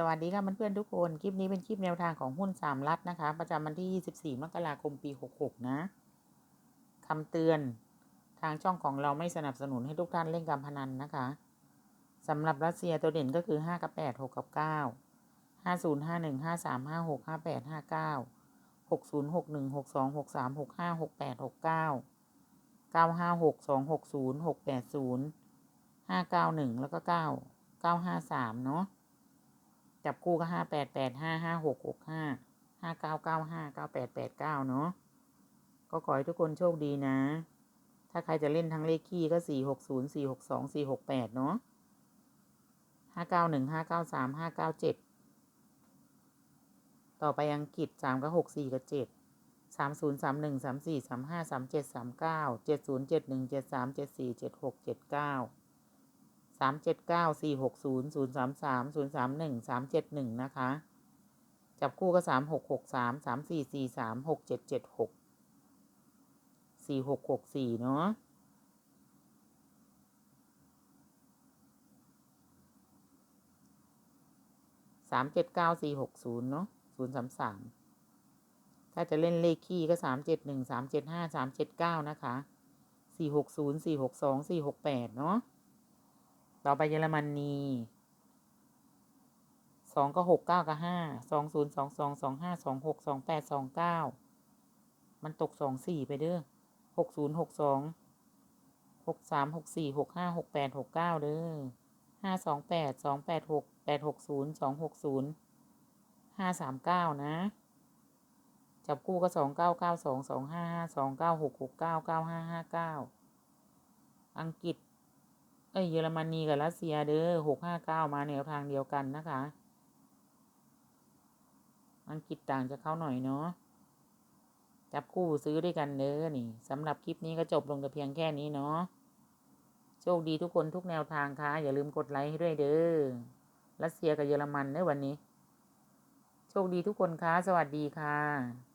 สวัสดีค่ะเพื่อนๆทุกคน คลิปนี้เป็นคลิปแนวทางของหุ้นสามรัฐนะคะ ประจำวันที่ 24 มกราคมปี 66 นะคำเตือน ทางช่องของเราไม่สนับสนุนให้ทุกท่านเล่นการพนันนะคะสำหรับรัสเซียตัวเด่นก็คือ 5 กับ 8 6 กับ 9 50 51 53 56 58 59 60 61 62 63 65 68 69 956 260 680 591 แล้วก็ 9 953 เนาะ จับคู่ก็ห้าแปดแปดห้าห้าหกหกห้าห้าเก้าเก้าห้าเก้าแปดแปดเก้าเนาะก็ขอให้ทุกคนโชคดีนะ ถ้าใครจะเล่นทั้งเลขคี่ก็สี่หกศูนย์สี่หกสองสี่หกแปดเนาะห้าเก้าหนึ่งห้าเก้าสามห้าเก้าเจ็ดต่อไปอังกฤษสามก็หกสี่กับเจ็ดสามศูนย์สามหนึ่งสามสี่สามห้าสามเจ็ดสามเก้าเจ็ดศูนย์เจ็ดหนึ่งเจ็ดสามเจ็ดสี่เจ็ดหกเจ็ดเก้า สามเจ็ดเก้าสี่หกศูนย์ศูนย์สามสามศูนย์สามหนึ่งสามเจ็ดหนึ่งนะคะ จับคู่ก็สามหกหกสามสามสี่สี่สามหกเจ็ดเจ็ดหกสี่หกหกสี่เนาะสามเจ็ดเก้าสี่หกศูนย์เนาะศูนย์สามสามถ้าจะเล่นเลขคี่ก็สามเจ็ดหนึ่งสามเจ็ดห้าสามเจ็ดเก้านะคะสี่หกศูนย์สี่หกสองสี่หกแปดเนาะ ต่อไปเยอรมนีสองก็หกเก้ากับห้าสองศูนย์สองสองสองห้าสองหกสองแปดสองเก้ามันตกสองสี่ไปเด้อหกศูนย์หกสองหกสามหกสี่หกห้าหกแปดหกเก้าเด้อห้าสองแปดสองแปดหกแปดหกศูนย์สองหกศูนย์ห้าสามเก้านะ จับคู่ก็สองเก้าเก้าสองสองห้าห้าสองเก้าหกหกเก้าเก้าห้าห้าเก้าอังกฤษ อ้ยเยอรมนีกับรัสเซียเด้อหกห้าเก้ามาแนวทางเดียวกันนะคะ อังกฤษต่างจากเข้าหน่อยเนาะ จับคู่ซื้อด้วยกันเด้อนี่สำหรับคลิปนี้ก็จบลงแต่เพียงแค่นี้เนาะ โชคดีทุกคนทุกแนวทางค่ะ อย่าลืมกดไลค์ให้ด้วยเด้อ รัสเซียกับเยอรมันเด้อวันนี้ โชคดีทุกคนค่ะ สวัสดีค่ะ